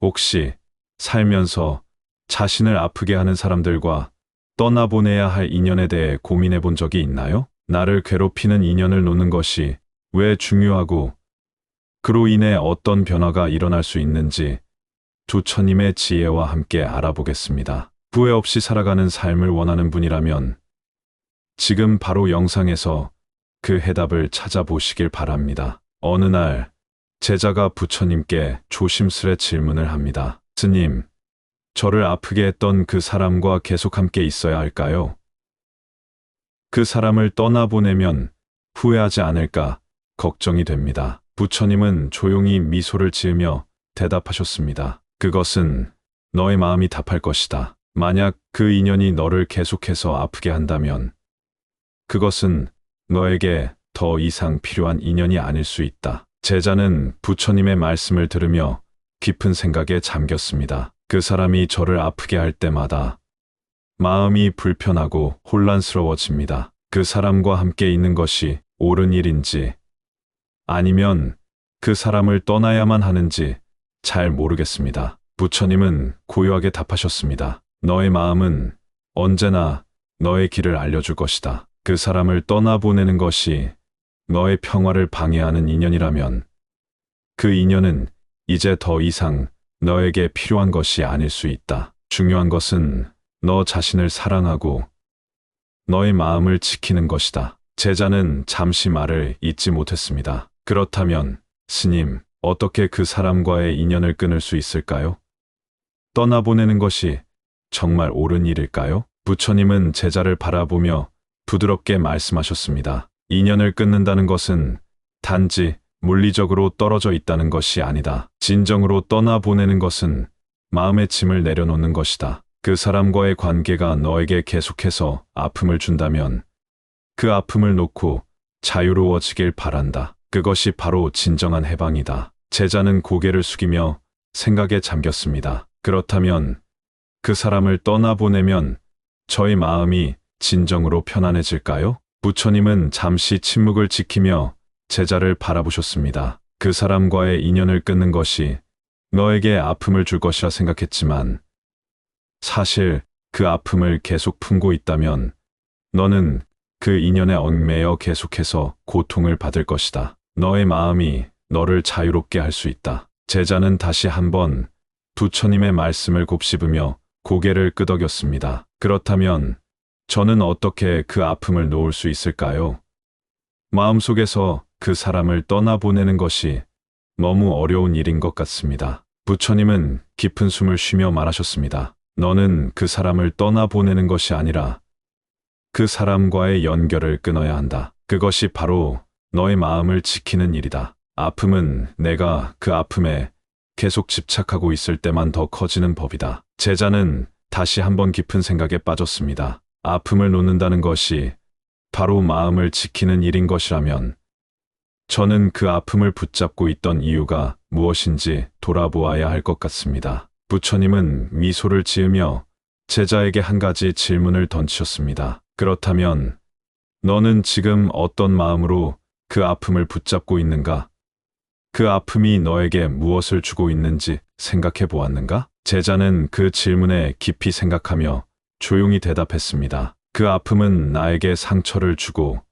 혹시 살면서 자신을 아프게 하는 사람들과 떠나보내야 할 인연에 대해 고민해 본 적이 있나요? 나를 괴롭히는 인연을 놓는 것이 왜 중요하고 그로 인해 어떤 변화가 일어날 수 있는지 조처님의 지혜와 함께 알아보겠습니다. 후회 없이 살아가는 삶을 원하는 분이라면 지금 바로 영상에서 그 해답을 찾아보시길 바랍니다. 어느 날 제자가 부처님께 조심스레 질문을 합니다. 스님, 저를 아프게 했던 그 사람과 계속 함께 있어야 할까요? 그 사람을 떠나보내면 후회하지 않을까 걱정이 됩니다. 부처님은 조용히 미소를 지으며 대답하셨습니다. 그것은 너의 마음이 답할 것이다. 만약 그 인연이 너를 계속해서 아프게 한다면 그것은 너에게 더 이상 필요한 인연이 아닐 수 있다. 제자는 부처님의 말씀을 들으며 깊은 생각에 잠겼습니다. 그 사람이 저를 아프게 할 때마다 마음이 불편하고 혼란스러워집니다. 그 사람과 함께 있는 것이 옳은 일인지 아니면 그 사람을 떠나야만 하는지 잘 모르겠습니다. 부처님은 고요하게 답하셨습니다. 너의 마음은 언제나 너의 길을 알려줄 것이다. 그 사람을 떠나보내는 것이 너의 평화를 방해하는 인연이라면 그 인연은 이제 더 이상 너에게 필요한 것이 아닐 수 있다. 중요한 것은 너 자신을 사랑하고 너의 마음을 지키는 것이다. 제자는 잠시 말을 잊지 못했습니다. 그렇다면 스님, 어떻게 그 사람과의 인연을 끊을 수 있을까요? 떠나보내는 것이 정말 옳은 일일까요? 부처님은 제자를 바라보며 부드럽게 말씀하셨습니다. 인연을 끊는다는 것은 단지 물리적으로 떨어져 있다는 것이 아니다. 진정으로 떠나보내는 것은 마음의 짐을 내려놓는 것이다. 그 사람과의 관계가 너에게 계속해서 아픔을 준다면 그 아픔을 놓고 자유로워지길 바란다. 그것이 바로 진정한 해방이다. 제자는 고개를 숙이며 생각에 잠겼습니다. 그렇다면 그 사람을 떠나보내면 저의 마음이 진정으로 편안해질까요? 부처님은 잠시 침묵을 지키며 제자를 바라보셨습니다. 그 사람과의 인연을 끊는 것이 너에게 아픔을 줄 것이라 생각했지만 사실 그 아픔을 계속 품고 있다면 너는 그 인연에 얽매여 계속해서 고통을 받을 것이다. 너의 마음이 너를 자유롭게 할 수 있다. 제자는 다시 한번 부처님의 말씀을 곱씹으며 고개를 끄덕였습니다. 그렇다면 저는 어떻게 그 아픔을 놓을 수 있을까요? 마음속에서 그 사람을 떠나보내는 것이 너무 어려운 일인 것 같습니다. 부처님은 깊은 숨을 쉬며 말하셨습니다. 너는 그 사람을 떠나보내는 것이 아니라 그 사람과의 연결을 끊어야 한다. 그것이 바로 너의 마음을 지키는 일이다. 아픔은 내가 그 아픔에 계속 집착하고 있을 때만 더 커지는 법이다. 제자는 다시 한번 깊은 생각에 빠졌습니다. 아픔을 놓는다는 것이 바로 마음을 지키는 일인 것이라면 저는 그 아픔을 붙잡고 있던 이유가 무엇인지 돌아보아야 할 것 같습니다. 부처님은 미소를 지으며 제자에게 한 가지 질문을 던지셨습니다. 그렇다면 너는 지금 어떤 마음으로 그 아픔을 붙잡고 있는가? 그 아픔이 너에게 무엇을 주고 있는지 생각해 보았는가? 제자는 그 질문에 깊이 생각하며 조용히 대답했습니다. 그 아픔은 나에게 상처를 주고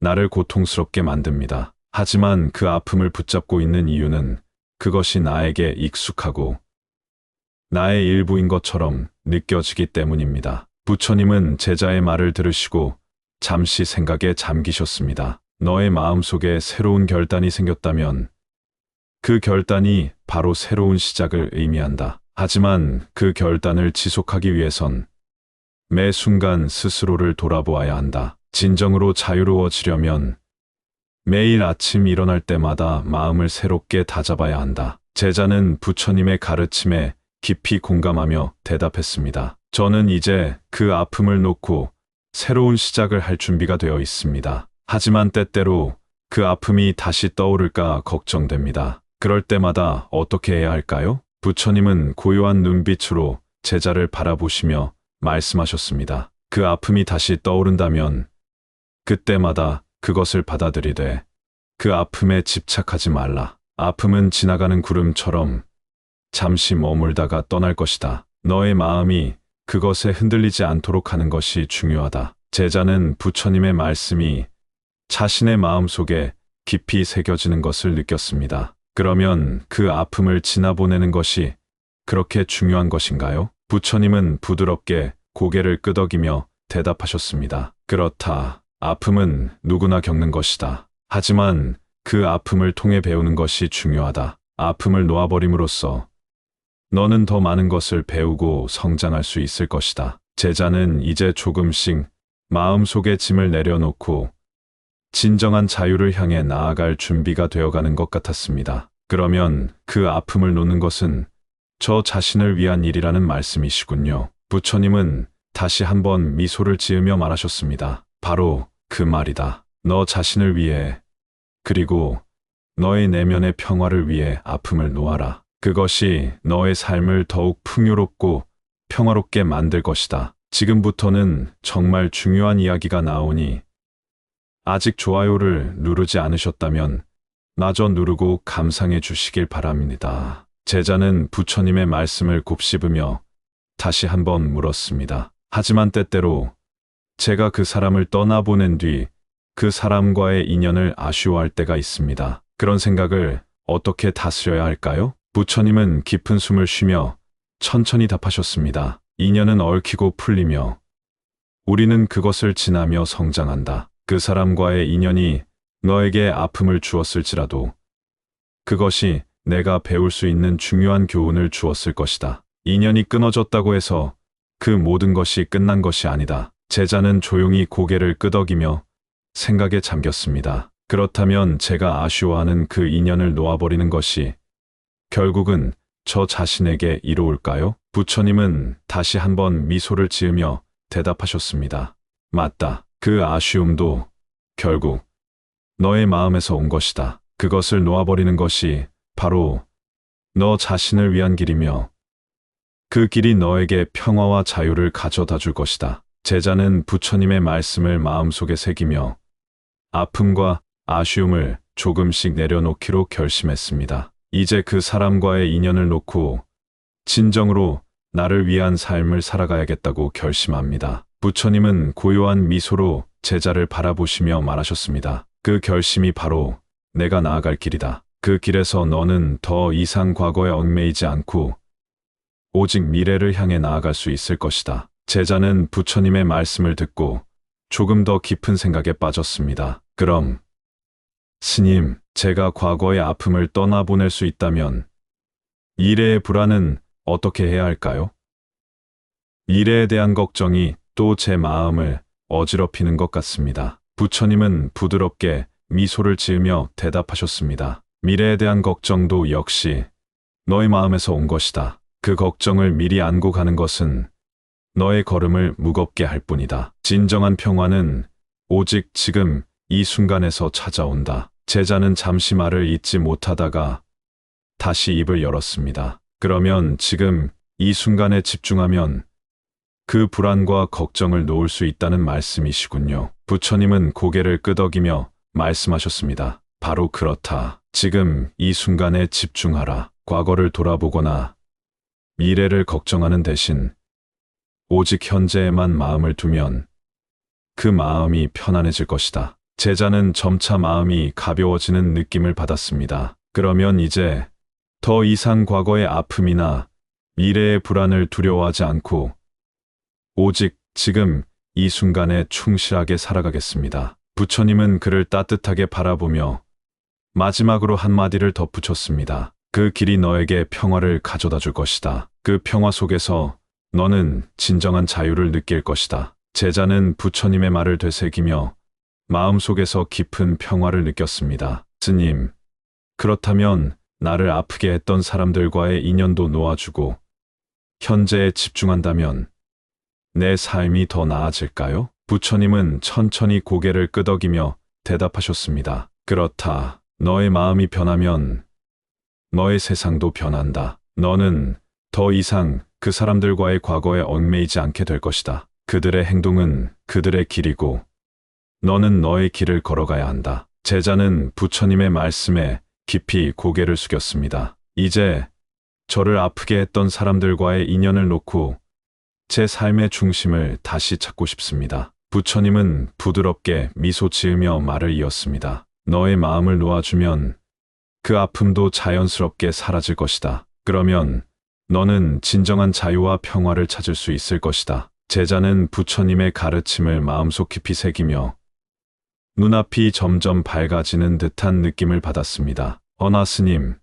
나를 고통스럽게 만듭니다. 하지만 그 아픔을 붙잡고 있는 이유는 그것이 나에게 익숙하고 나의 일부인 것처럼 느껴지기 때문입니다. 부처님은 제자의 말을 들으시고 잠시 생각에 잠기셨습니다. 너의 마음속에 새로운 결단이 생겼다면 그 결단이 바로 새로운 시작을 의미한다. 하지만 그 결단을 지속하기 위해선 매 순간 스스로를 돌아보아야 한다. 진정으로 자유로워지려면 매일 아침 일어날 때마다 마음을 새롭게 다잡아야 한다. 제자는 부처님의 가르침에 깊이 공감하며 대답했습니다. 저는 이제 그 아픔을 놓고 새로운 시작을 할 준비가 되어 있습니다. 하지만 때때로 그 아픔이 다시 떠오를까 걱정됩니다. 그럴 때마다 어떻게 해야 할까요? 부처님은 고요한 눈빛으로 제자를 바라보시며 말씀하셨습니다. 그 아픔이 다시 떠오른다면 그때마다 그것을 받아들이되 그 아픔에 집착하지 말라. 아픔은 지나가는 구름처럼 잠시 머물다가 떠날 것이다. 너의 마음이 그것에 흔들리지 않도록 하는 것이 중요하다. 제자는 부처님의 말씀이 자신의 마음 속에 깊이 새겨지는 것을 느꼈습니다. 그러면 그 아픔을 지나보내는 것이 그렇게 중요한 것인가요? 부처님은 부드럽게 고개를 끄덕이며 대답하셨습니다. 그렇다. 아픔은 누구나 겪는 것이다. 하지만 그 아픔을 통해 배우는 것이 중요하다. 아픔을 놓아버림으로써 너는 더 많은 것을 배우고 성장할 수 있을 것이다. 제자는 이제 조금씩 마음속의 짐을 내려놓고 진정한 자유를 향해 나아갈 준비가 되어가는 것 같았습니다. 그러면 그 아픔을 놓는 것은 저 자신을 위한 일이라는 말씀이시군요. 부처님은 다시 한번 미소를 지으며 말하셨습니다. 바로 그 말이다. 너 자신을 위해 그리고 너의 내면의 평화를 위해 아픔을 놓아라. 그것이 너의 삶을 더욱 풍요롭고 평화롭게 만들 것이다. 지금부터는 정말 중요한 이야기가 나오니 아직 좋아요를 누르지 않으셨다면 마저 누르고 감상해 주시길 바랍니다. 제자는 부처님의 말씀을 곱씹으며 다시 한번 물었습니다. 하지만 때때로 제가 그 사람을 떠나보낸 뒤 그 사람과의 인연을 아쉬워할 때가 있습니다. 그런 생각을 어떻게 다스려야 할까요? 부처님은 깊은 숨을 쉬며 천천히 답하셨습니다. 인연은 얽히고 풀리며 우리는 그것을 지나며 성장한다. 그 사람과의 인연이 너에게 아픔을 주었을지라도 그것이 내가 배울 수 있는 중요한 교훈을 주었을 것이다. 인연이 끊어졌다고 해서 그 모든 것이 끝난 것이 아니다. 제자는 조용히 고개를 끄덕이며 생각에 잠겼습니다. 그렇다면 제가 아쉬워하는 그 인연을 놓아버리는 것이 결국은 저 자신에게 이로울까요? 부처님은 다시 한번 미소를 지으며 대답하셨습니다. 맞다. 그 아쉬움도 결국 너의 마음에서 온 것이다. 그것을 놓아버리는 것이 바로 너 자신을 위한 길이며 그 길이 너에게 평화와 자유를 가져다 줄 것이다. 제자는 부처님의 말씀을 마음속에 새기며 아픔과 아쉬움을 조금씩 내려놓기로 결심했습니다. 이제 그 사람과의 인연을 놓고 진정으로 나를 위한 삶을 살아가야겠다고 결심합니다. 부처님은 고요한 미소로 제자를 바라보시며 말하셨습니다. 그 결심이 바로 내가 나아갈 길이다. 그 길에서 너는 더 이상 과거에 얽매이지 않고 오직 미래를 향해 나아갈 수 있을 것이다. 제자는 부처님의 말씀을 듣고 조금 더 깊은 생각에 빠졌습니다. 그럼 스님, 제가 과거의 아픔을 떠나보낼 수 있다면 미래의 불안은 어떻게 해야 할까요? 미래에 대한 걱정이 또 제 마음을 어지럽히는 것 같습니다. 부처님은 부드럽게 미소를 지으며 대답하셨습니다. 미래에 대한 걱정도 역시 너의 마음에서 온 것이다. 그 걱정을 미리 안고 가는 것은 너의 걸음을 무겁게 할 뿐이다. 진정한 평화는 오직 지금 이 순간에서 찾아온다. 제자는 잠시 말을 잇지 못하다가 다시 입을 열었습니다. 그러면 지금 이 순간에 집중하면 그 불안과 걱정을 놓을 수 있다는 말씀이시군요. 부처님은 고개를 끄덕이며 말씀하셨습니다. 바로 그렇다. 지금 이 순간에 집중하라. 과거를 돌아보거나 미래를 걱정하는 대신 오직 현재에만 마음을 두면 그 마음이 편안해질 것이다. 제자는 점차 마음이 가벼워지는 느낌을 받았습니다. 그러면 이제 더 이상 과거의 아픔이나 미래의 불안을 두려워하지 않고 오직 지금 이 순간에 충실하게 살아가겠습니다. 부처님은 그를 따뜻하게 바라보며 마지막으로 한마디를 덧붙였습니다. 그 길이 너에게 평화를 가져다 줄 것이다. 그 평화 속에서 너는 진정한 자유를 느낄 것이다. 제자는 부처님의 말을 되새기며 마음속에서 깊은 평화를 느꼈습니다. 스님, 그렇다면 나를 아프게 했던 사람들과의 인연도 놓아주고 현재에 집중한다면 내 삶이 더 나아질까요? 부처님은 천천히 고개를 끄덕이며 대답하셨습니다. 그렇다. 너의 마음이 변하면 너의 세상도 변한다. 너는 더 이상 그 사람들과의 과거에 얽매이지 않게 될 것이다. 그들의 행동은 그들의 길이고 너는 너의 길을 걸어가야 한다. 제자는 부처님의 말씀에 깊이 고개를 숙였습니다. 이제 저를 아프게 했던 사람들과의 인연을 놓고 제 삶의 중심을 다시 찾고 싶습니다. 부처님은 부드럽게 미소 지으며 말을 이었습니다. 너의 마음을 놓아주면 그 아픔도 자연스럽게 사라질 것이다. 그러면 너는 진정한 자유와 평화를 찾을 수 있을 것이다. 제자는 부처님의 가르침을 마음속 깊이 새기며 눈앞이 점점 밝아지는 듯한 느낌을 받았습니다. 어나 스님,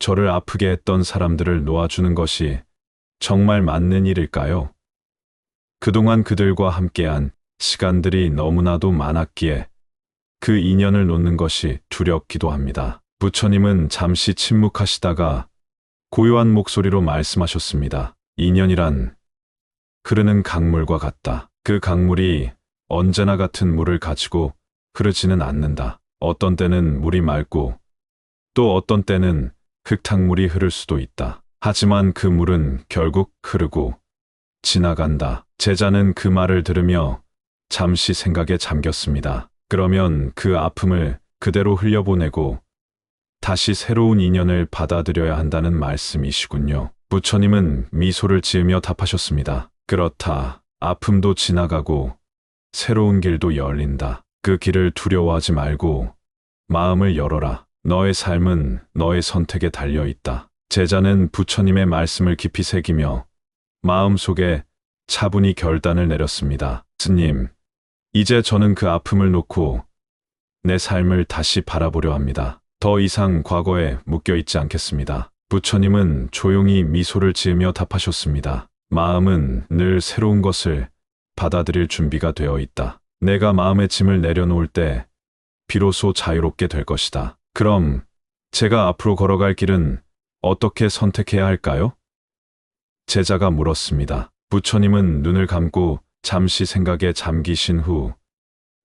저를 아프게 했던 사람들을 놓아주는 것이 정말 맞는 일일까요? 그동안 그들과 함께한 시간들이 너무나도 많았기에 그 인연을 놓는 것이 두렵기도 합니다. 부처님은 잠시 침묵하시다가 고요한 목소리로 말씀하셨습니다. 인연이란 흐르는 강물과 같다. 그 강물이 언제나 같은 물을 가지고 흐르지는 않는다. 어떤 때는 물이 맑고 또 어떤 때는 흙탕물이 흐를 수도 있다. 하지만 그 물은 결국 흐르고 지나간다. 제자는 그 말을 들으며 잠시 생각에 잠겼습니다. 그러면 그 아픔을 그대로 흘려보내고 다시 새로운 인연을 받아들여야 한다는 말씀이시군요. 부처님은 미소를 지으며 답하셨습니다. 그렇다. 아픔도 지나가고 새로운 길도 열린다. 그 길을 두려워하지 말고 마음을 열어라. 너의 삶은 너의 선택에 달려 있다. 제자는 부처님의 말씀을 깊이 새기며 마음속에 차분히 결단을 내렸습니다. 스님, 이제 저는 그 아픔을 놓고 내 삶을 다시 바라보려 합니다. 더 이상 과거에 묶여 있지 않겠습니다. 부처님은 조용히 미소를 지으며 답하셨습니다. 마음은 늘 새로운 것을 받아들일 준비가 되어 있다. 내가 마음의 짐을 내려놓을 때 비로소 자유롭게 될 것이다. 그럼 제가 앞으로 걸어갈 길은 어떻게 선택해야 할까요? 제자가 물었습니다. 부처님은 눈을 감고 잠시 생각에 잠기신 후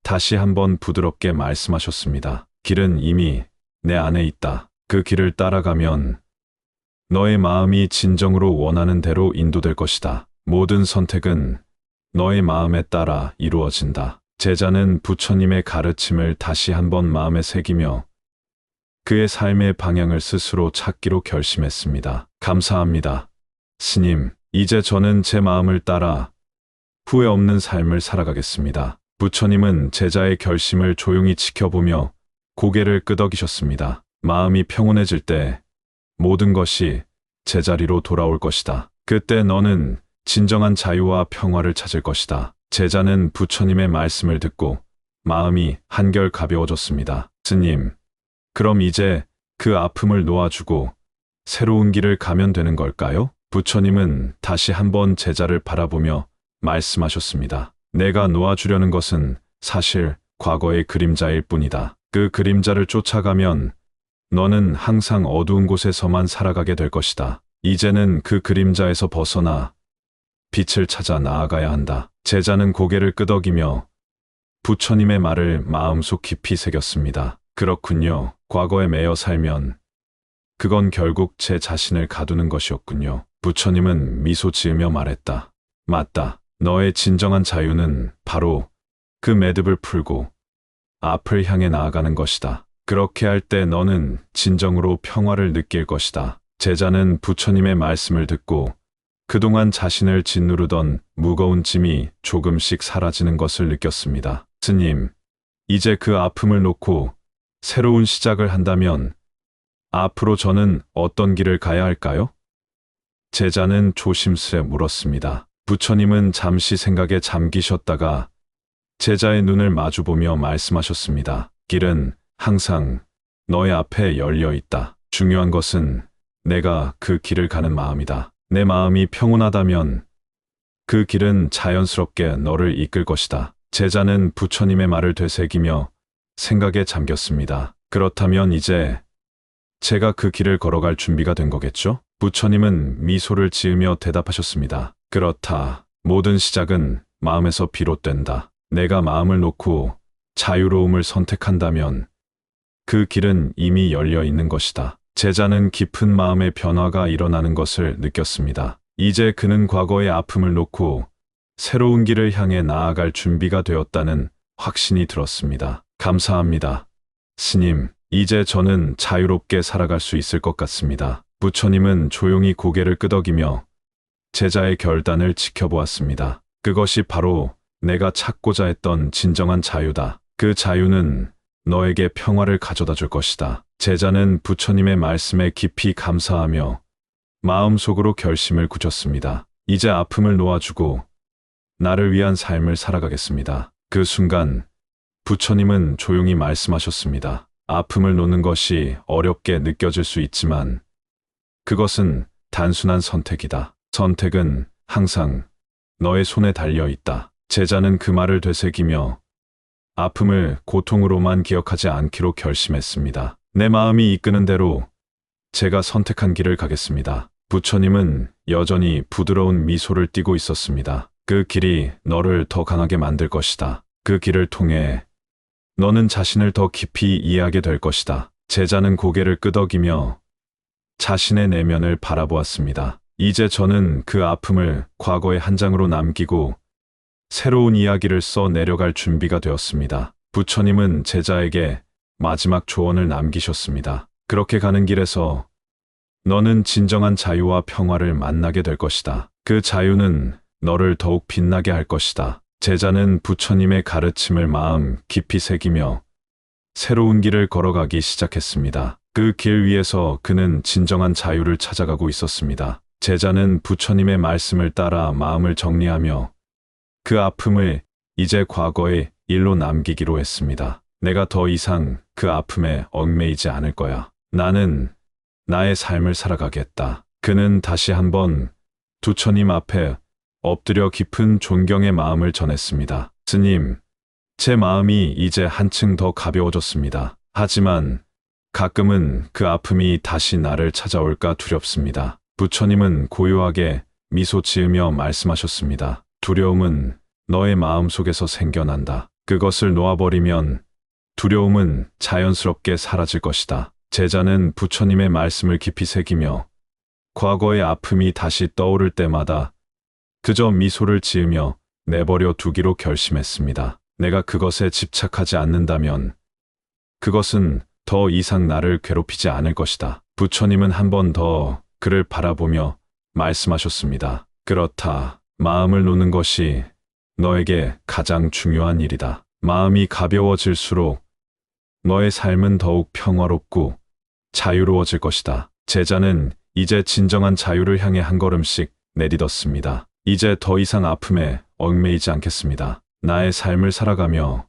다시 한번 부드럽게 말씀하셨습니다. 길은 이미 내 안에 있다. 그 길을 따라가면 너의 마음이 진정으로 원하는 대로 인도될 것이다. 모든 선택은 너의 마음에 따라 이루어진다. 제자는 부처님의 가르침을 다시 한번 마음에 새기며 그의 삶의 방향을 스스로 찾기로 결심했습니다. 감사합니다. 스님, 이제 저는 제 마음을 따라 후회 없는 삶을 살아가겠습니다. 부처님은 제자의 결심을 조용히 지켜보며 고개를 끄덕이셨습니다. 마음이 평온해질 때 모든 것이 제자리로 돌아올 것이다. 그때 너는 진정한 자유와 평화를 찾을 것이다. 제자는 부처님의 말씀을 듣고 마음이 한결 가벼워졌습니다. 스님, 그럼 이제 그 아픔을 놓아주고 새로운 길을 가면 되는 걸까요? 부처님은 다시 한번 제자를 바라보며 말씀하셨습니다. 내가 놓아주려는 것은 사실 과거의 그림자일 뿐이다. 그 그림자를 쫓아가면 너는 항상 어두운 곳에서만 살아가게 될 것이다. 이제는 그 그림자에서 벗어나 빛을 찾아 나아가야 한다. 제자는 고개를 끄덕이며 부처님의 말을 마음속 깊이 새겼습니다. 그렇군요. 과거에 매여 살면 그건 결국 제 자신을 가두는 것이었군요. 부처님은 미소 지으며 말했다. 맞다. 너의 진정한 자유는 바로 그 매듭을 풀고 앞을 향해 나아가는 것이다. 그렇게 할 때 너는 진정으로 평화를 느낄 것이다. 제자는 부처님의 말씀을 듣고 그동안 자신을 짓누르던 무거운 짐이 조금씩 사라지는 것을 느꼈습니다. 스님, 이제 그 아픔을 놓고 새로운 시작을 한다면 앞으로 저는 어떤 길을 가야 할까요? 제자는 조심스레 물었습니다. 부처님은 잠시 생각에 잠기셨다가 제자의 눈을 마주보며 말씀하셨습니다. 길은 항상 너의 앞에 열려 있다. 중요한 것은 내가 그 길을 가는 마음이다. 내 마음이 평온하다면 그 길은 자연스럽게 너를 이끌 것이다. 제자는 부처님의 말을 되새기며 생각에 잠겼습니다. 그렇다면 이제 제가 그 길을 걸어갈 준비가 된 거겠죠? 부처님은 미소를 지으며 대답하셨습니다. 그렇다. 모든 시작은 마음에서 비롯된다. 내가 마음을 놓고 자유로움을 선택한다면 그 길은 이미 열려 있는 것이다. 제자는 깊은 마음의 변화가 일어나는 것을 느꼈습니다. 이제 그는 과거의 아픔을 놓고 새로운 길을 향해 나아갈 준비가 되었다는 확신이 들었습니다. 감사합니다. 스님, 이제 저는 자유롭게 살아갈 수 있을 것 같습니다. 부처님은 조용히 고개를 끄덕이며 제자의 결단을 지켜보았습니다. 그것이 바로 내가 찾고자 했던 진정한 자유다. 그 자유는 너에게 평화를 가져다 줄 것이다. 제자는 부처님의 말씀에 깊이 감사하며 마음속으로 결심을 굳혔습니다. 이제 아픔을 놓아주고 나를 위한 삶을 살아가겠습니다. 그 순간 부처님은 조용히 말씀하셨습니다. 아픔을 놓는 것이 어렵게 느껴질 수 있지만 그것은 단순한 선택이다. 선택은 항상 너의 손에 달려 있다. 제자는 그 말을 되새기며 아픔을 고통으로만 기억하지 않기로 결심했습니다. 내 마음이 이끄는 대로 제가 선택한 길을 가겠습니다. 부처님은 여전히 부드러운 미소를 띠고 있었습니다. 그 길이 너를 더 강하게 만들 것이다. 그 길을 통해 너는 자신을 더 깊이 이해하게 될 것이다. 제자는 고개를 끄덕이며 자신의 내면을 바라보았습니다. 이제 저는 그 아픔을 과거의 한 장으로 남기고 새로운 이야기를 써 내려갈 준비가 되었습니다. 부처님은 제자에게 마지막 조언을 남기셨습니다. 그렇게 가는 길에서 너는 진정한 자유와 평화를 만나게 될 것이다. 그 자유는 너를 더욱 빛나게 할 것이다. 제자는 부처님의 가르침을 마음 깊이 새기며 새로운 길을 걸어가기 시작했습니다. 그 길 위에서 그는 진정한 자유를 찾아가고 있었습니다. 제자는 부처님의 말씀을 따라 마음을 정리하며 그 아픔을 이제 과거의 일로 남기기로 했습니다. 내가 더 이상 그 아픔에 얽매이지 않을 거야. 나는 나의 삶을 살아가겠다. 그는 다시 한번 부처님 앞에 엎드려 깊은 존경의 마음을 전했습니다. 스님, 제 마음이 이제 한층 더 가벼워졌습니다. 하지만 가끔은 그 아픔이 다시 나를 찾아올까 두렵습니다. 부처님은 고요하게 미소 지으며 말씀하셨습니다. 두려움은 너의 마음 속에서 생겨난다. 그것을 놓아버리면 두려움은 자연스럽게 사라질 것이다. 제자는 부처님의 말씀을 깊이 새기며 과거의 아픔이 다시 떠오를 때마다 그저 미소를 지으며 내버려 두기로 결심했습니다. 내가 그것에 집착하지 않는다면 그것은 더 이상 나를 괴롭히지 않을 것이다. 부처님은 한 번 더 그를 바라보며 말씀하셨습니다. 그렇다. 마음을 놓는 것이 너에게 가장 중요한 일이다. 마음이 가벼워질수록 너의 삶은 더욱 평화롭고 자유로워질 것이다. 제자는 이제 진정한 자유를 향해 한 걸음씩 내딛었습니다. 이제 더 이상 아픔에 얽매이지 않겠습니다. 나의 삶을 살아가며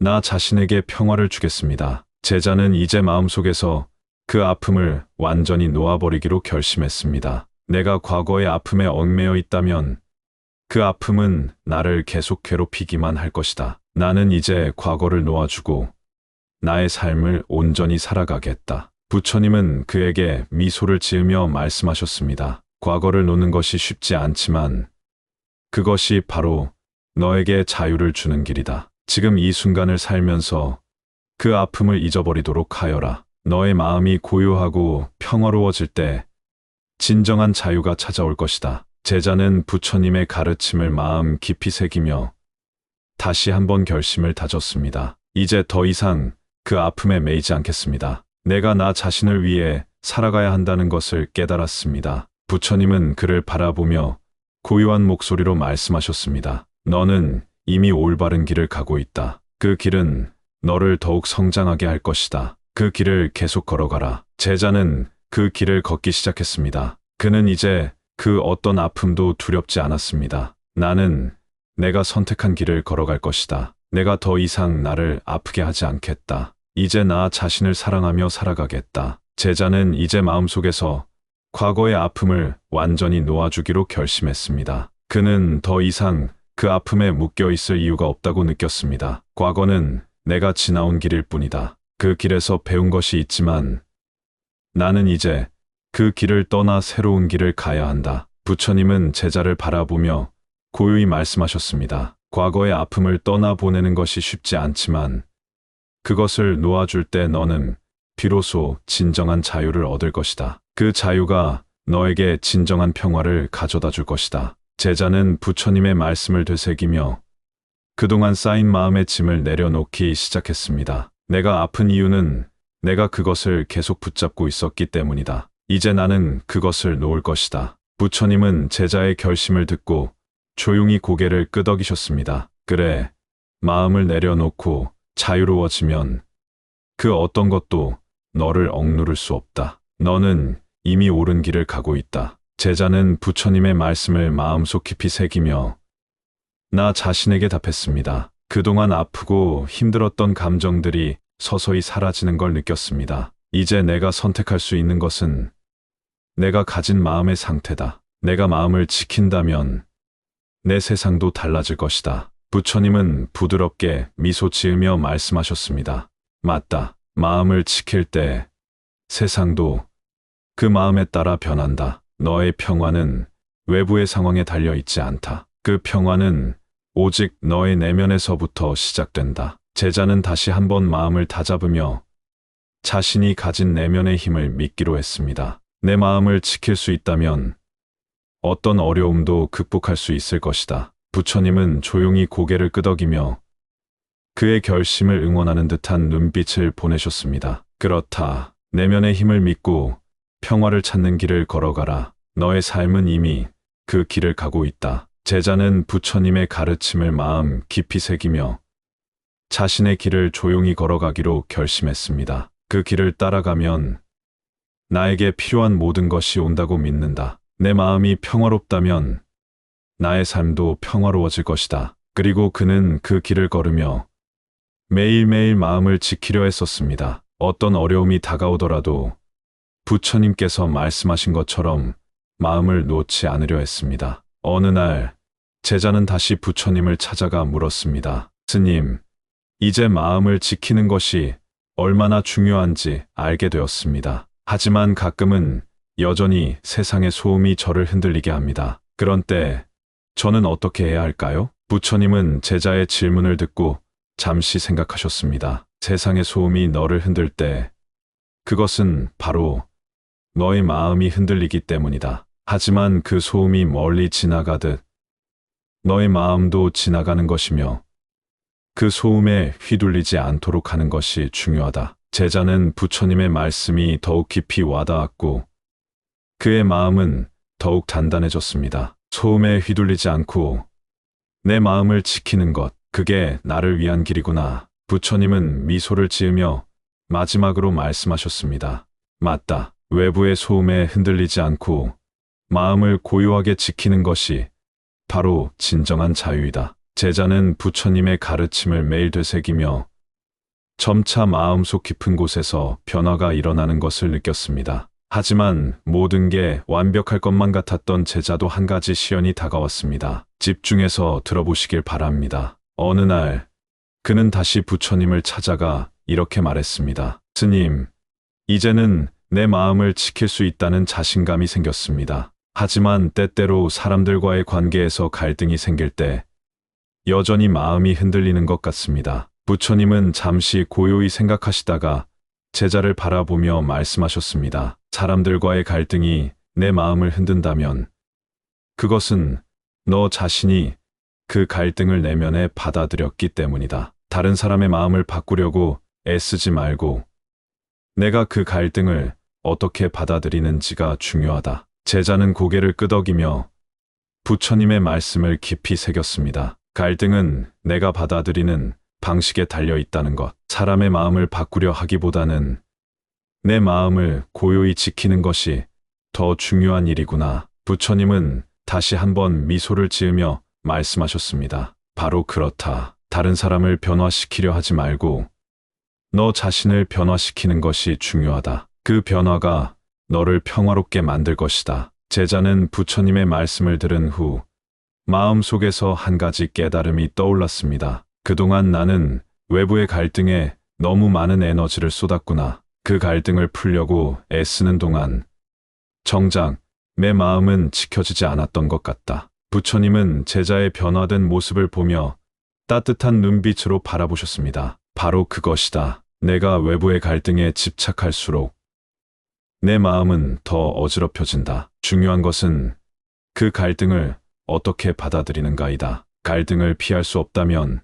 나 자신에게 평화를 주겠습니다. 제자는 이제 마음속에서 그 아픔을 완전히 놓아버리기로 결심했습니다. 내가 과거의 아픔에 얽매여 있다면 그 아픔은 나를 계속 괴롭히기만 할 것이다. 나는 이제 과거를 놓아주고 나의 삶을 온전히 살아가겠다. 부처님은 그에게 미소를 지으며 말씀하셨습니다. 과거를 놓는 것이 쉽지 않지만 그것이 바로 너에게 자유를 주는 길이다. 지금 이 순간을 살면서 그 아픔을 잊어버리도록 하여라. 너의 마음이 고요하고 평화로워질 때 진정한 자유가 찾아올 것이다. 제자는 부처님의 가르침을 마음 깊이 새기며 다시 한번 결심을 다졌습니다. 이제 더 이상 그 아픔에 매이지 않겠습니다. 내가 나 자신을 위해 살아가야 한다는 것을 깨달았습니다. 부처님은 그를 바라보며 고요한 목소리로 말씀하셨습니다. 너는 이미 올바른 길을 가고 있다. 그 길은 너를 더욱 성장하게 할 것이다. 그 길을 계속 걸어가라. 제자는 그 길을 걷기 시작했습니다. 그는 이제 그 어떤 아픔도 두렵지 않았습니다. 나는 내가 선택한 길을 걸어갈 것이다. 내가 더 이상 나를 아프게 하지 않겠다. 이제 나 자신을 사랑하며 살아가겠다. 제자는 이제 마음속에서 과거의 아픔을 완전히 놓아주기로 결심했습니다. 그는 더 이상 그 아픔에 묶여 있을 이유가 없다고 느꼈습니다. 과거는 내가 지나온 길일 뿐이다. 그 길에서 배운 것이 있지만 나는 이제 그 길을 떠나 새로운 길을 가야 한다. 부처님은 제자를 바라보며 고요히 말씀하셨습니다. 과거의 아픔을 떠나보내는 것이 쉽지 않지만 그것을 놓아줄 때 너는 비로소 진정한 자유를 얻을 것이다. 그 자유가 너에게 진정한 평화를 가져다 줄 것이다. 제자는 부처님의 말씀을 되새기며 그동안 쌓인 마음의 짐을 내려놓기 시작했습니다. 내가 아픈 이유는 내가 그것을 계속 붙잡고 있었기 때문이다. 이제 나는 그것을 놓을 것이다. 부처님은 제자의 결심을 듣고 조용히 고개를 끄덕이셨습니다. 그래, 마음을 내려놓고 자유로워지면 그 어떤 것도 너를 억누를 수 없다. 너는 이미 옳은 길을 가고 있다. 제자는 부처님의 말씀을 마음속 깊이 새기며 나 자신에게 답했습니다. 그동안 아프고 힘들었던 감정들이 서서히 사라지는 걸 느꼈습니다. 이제 내가 선택할 수 있는 것은 내가 가진 마음의 상태다. 내가 마음을 지킨다면 내 세상도 달라질 것이다. 부처님은 부드럽게 미소 지으며 말씀하셨습니다. 맞다. 마음을 지킬 때 세상도 그 마음에 따라 변한다. 너의 평화는 외부의 상황에 달려 있지 않다. 그 평화는 오직 너의 내면에서부터 시작된다. 제자는 다시 한번 마음을 다잡으며 자신이 가진 내면의 힘을 믿기로 했습니다. 내 마음을 지킬 수 있다면 어떤 어려움도 극복할 수 있을 것이다. 부처님은 조용히 고개를 끄덕이며 그의 결심을 응원하는 듯한 눈빛을 보내셨습니다. 그렇다. 내면의 힘을 믿고 평화를 찾는 길을 걸어가라. 너의 삶은 이미 그 길을 가고 있다. 제자는 부처님의 가르침을 마음 깊이 새기며 자신의 길을 조용히 걸어가기로 결심했습니다. 그 길을 따라가면 나에게 필요한 모든 것이 온다고 믿는다. 내 마음이 평화롭다면 나의 삶도 평화로워질 것이다. 그리고 그는 그 길을 걸으며 매일매일 마음을 지키려 했었습니다. 어떤 어려움이 다가오더라도 부처님께서 말씀하신 것처럼 마음을 놓지 않으려 했습니다. 어느 날 제자는 다시 부처님을 찾아가 물었습니다. 스님, 이제 마음을 지키는 것이 얼마나 중요한지 알게 되었습니다. 하지만 가끔은 여전히 세상의 소음이 저를 흔들리게 합니다. 그런 때 저는 어떻게 해야 할까요? 부처님은 제자의 질문을 듣고 잠시 생각하셨습니다. 세상의 소음이 너를 흔들 때 그것은 바로 너의 마음이 흔들리기 때문이다. 하지만 그 소음이 멀리 지나가듯 너의 마음도 지나가는 것이며 그 소음에 휘둘리지 않도록 하는 것이 중요하다. 제자는 부처님의 말씀이 더욱 깊이 와닿았고 그의 마음은 더욱 단단해졌습니다. 소음에 휘둘리지 않고 내 마음을 지키는 것, 그게 나를 위한 길이구나. 부처님은 미소를 지으며 마지막으로 말씀하셨습니다. 맞다. 외부의 소음에 흔들리지 않고 마음을 고요하게 지키는 것이 바로 진정한 자유이다. 제자는 부처님의 가르침을 매일 되새기며 점차 마음속 깊은 곳에서 변화가 일어나는 것을 느꼈습니다. 하지만 모든 게 완벽할 것만 같았던 제자도 한 가지 시연이 다가왔습니다. 집중해서 들어보시길 바랍니다. 어느 날 그는 다시 부처님을 찾아가 이렇게 말했습니다. 스님, 이제는 내 마음을 지킬 수 있다는 자신감이 생겼습니다. 하지만 때때로 사람들과의 관계에서 갈등이 생길 때 여전히 마음이 흔들리는 것 같습니다. 부처님은 잠시 고요히 생각하시다가 제자를 바라보며 말씀하셨습니다. 사람들과의 갈등이 내 마음을 흔든다면 그것은 너 자신이 그 갈등을 내면에 받아들였기 때문이다. 다른 사람의 마음을 바꾸려고 애쓰지 말고 내가 그 갈등을 어떻게 받아들이는지가 중요하다. 제자는 고개를 끄덕이며 부처님의 말씀을 깊이 새겼습니다. 갈등은 내가 받아들이는 방식에 달려 있다는 것. 사람의 마음을 바꾸려 하기보다는 내 마음을 고요히 지키는 것이 더 중요한 일이구나. 부처님은 다시 한번 미소를 지으며 말씀하셨습니다. 바로 그렇다. 다른 사람을 변화시키려 하지 말고 너 자신을 변화시키는 것이 중요하다. 그 변화가 너를 평화롭게 만들 것이다. 제자는 부처님의 말씀을 들은 후 마음 속에서 한 가지 깨달음이 떠올랐습니다. 그동안 나는 외부의 갈등에 너무 많은 에너지를 쏟았구나. 그 갈등을 풀려고 애쓰는 동안 정작 내 마음은 지켜지지 않았던 것 같다. 부처님은 제자의 변화된 모습을 보며 따뜻한 눈빛으로 바라보셨습니다. 바로 그것이다. 내가 외부의 갈등에 집착할수록 내 마음은 더 어지럽혀진다. 중요한 것은 그 갈등을 어떻게 받아들이는가이다. 갈등을 피할 수 없다면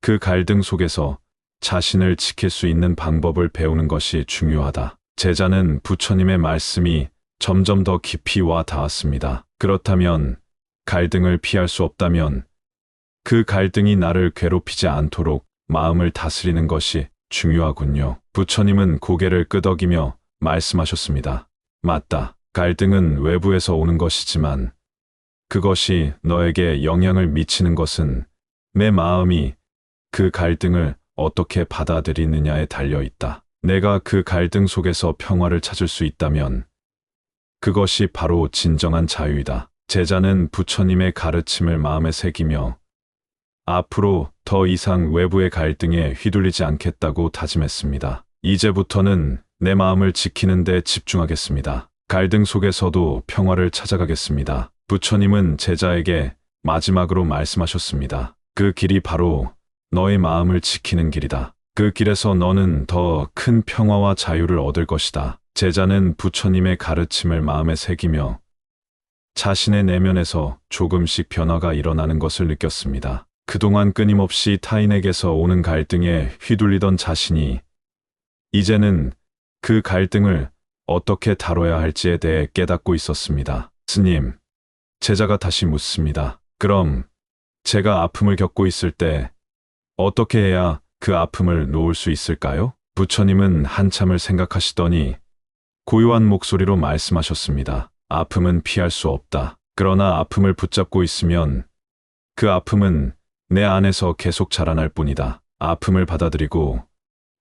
그 갈등 속에서 자신을 지킬 수 있는 방법을 배우는 것이 중요하다. 제자는 부처님의 말씀이 점점 더 깊이 와 닿았습니다. 그렇다면 갈등을 피할 수 없다면 그 갈등이 나를 괴롭히지 않도록 마음을 다스리는 것이 중요하군요. 부처님은 고개를 끄덕이며 말씀하셨습니다. 맞다. 갈등은 외부에서 오는 것이지만 그것이 너에게 영향을 미치는 것은 내 마음이 그 갈등을 어떻게 받아들이느냐에 달려 있다. 내가 그 갈등 속에서 평화를 찾을 수 있다면 그것이 바로 진정한 자유이다. 제자는 부처님의 가르침을 마음에 새기며 앞으로 더 이상 외부의 갈등에 휘둘리지 않겠다고 다짐했습니다. 이제부터는 내 마음을 지키는 데 집중하겠습니다. 갈등 속에서도 평화를 찾아가겠습니다. 부처님은 제자에게 마지막으로 말씀하셨습니다. 그 길이 바로 너의 마음을 지키는 길이다. 그 길에서 너는 더 큰 평화와 자유를 얻을 것이다. 제자는 부처님의 가르침을 마음에 새기며 자신의 내면에서 조금씩 변화가 일어나는 것을 느꼈습니다. 그동안 끊임없이 타인에게서 오는 갈등에 휘둘리던 자신이 이제는 그 갈등을 어떻게 다뤄야 할지에 대해 깨닫고 있었습니다. 스님, 제자가 다시 묻습니다. 그럼 제가 아픔을 겪고 있을 때 어떻게 해야 그 아픔을 놓을 수 있을까요? 부처님은 한참을 생각하시더니 고요한 목소리로 말씀하셨습니다. 아픔은 피할 수 없다. 그러나 아픔을 붙잡고 있으면 그 아픔은 내 안에서 계속 자라날 뿐이다. 아픔을 받아들이고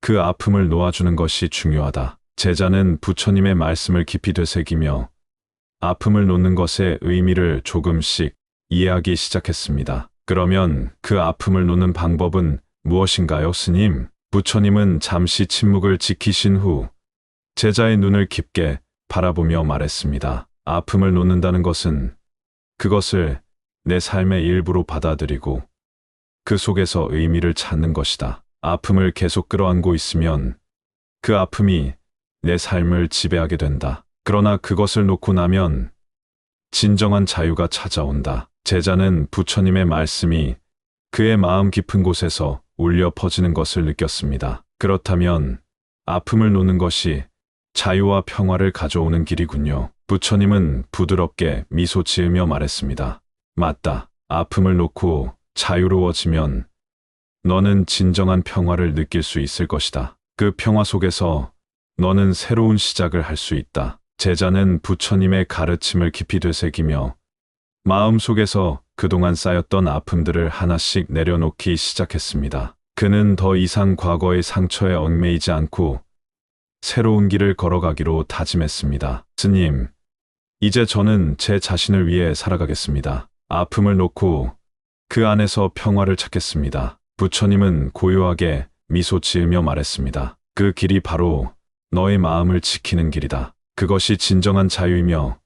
그 아픔을 놓아주는 것이 중요하다. 제자는 부처님의 말씀을 깊이 되새기며 아픔을 놓는 것의 의미를 조금씩 이해하기 시작했습니다. 그러면 그 아픔을 놓는 방법은 무엇인가요, 스님? 부처님은 잠시 침묵을 지키신 후 제자의 눈을 깊게 바라보며 말했습니다. 아픔을 놓는다는 것은 그것을 내 삶의 일부로 받아들이고 그 속에서 의미를 찾는 것이다. 아픔을 계속 끌어안고 있으면 그 아픔이 내 삶을 지배하게 된다. 그러나 그것을 놓고 나면 진정한 자유가 찾아온다. 제자는 부처님의 말씀이 그의 마음 깊은 곳에서 울려 퍼지는 것을 느꼈습니다. 그렇다면 아픔을 놓는 것이 자유와 평화를 가져오는 길이군요. 부처님은 부드럽게 미소 지으며 말했습니다. 맞다. 아픔을 놓고 자유로워지면 너는 진정한 평화를 느낄 수 있을 것이다. 그 평화 속에서 너는 새로운 시작을 할 수 있다. 제자는 부처님의 가르침을 깊이 되새기며 마음 속에서 그동안 쌓였던 아픔들을 하나씩 내려놓기 시작했습니다. 그는 더 이상 과거의 상처에 얽매이지 않고 새로운 길을 걸어가기로 다짐했습니다. 스님, 이제 저는 제 자신을 위해 살아가겠습니다. 아픔을 놓고 그 안에서 평화를 찾겠습니다. 부처님은 고요하게 미소 지으며 말했습니다. 그 길이 바로 너의 마음을 지키는 길이다. 그것이 진정한 자유이며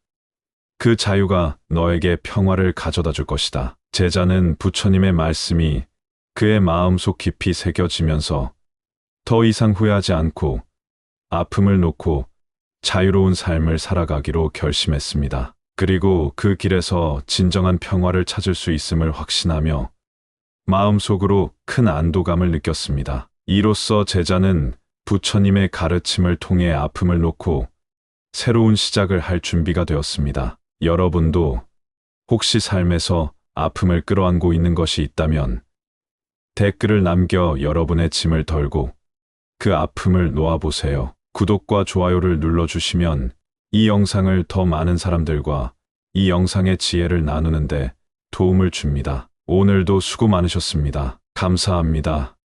그 자유가 너에게 평화를 가져다 줄 것이다. 제자는 부처님의 말씀이 그의 마음속 깊이 새겨지면서 더 이상 후회하지 않고 아픔을 놓고 자유로운 삶을 살아가기로 결심했습니다. 그리고 그 길에서 진정한 평화를 찾을 수 있음을 확신하며 마음속으로 큰 안도감을 느꼈습니다. 이로써 제자는 부처님의 가르침을 통해 아픔을 놓고 새로운 시작을 할 준비가 되었습니다. 여러분도 혹시 삶에서 아픔을 끌어안고 있는 것이 있다면 댓글을 남겨 여러분의 짐을 덜고 그 아픔을 놓아보세요. 구독과 좋아요를 눌러주시면 이 영상을 더 많은 사람들과 이 영상의 지혜를 나누는데 도움을 줍니다. 오늘도 수고 많으셨습니다. 감사합니다.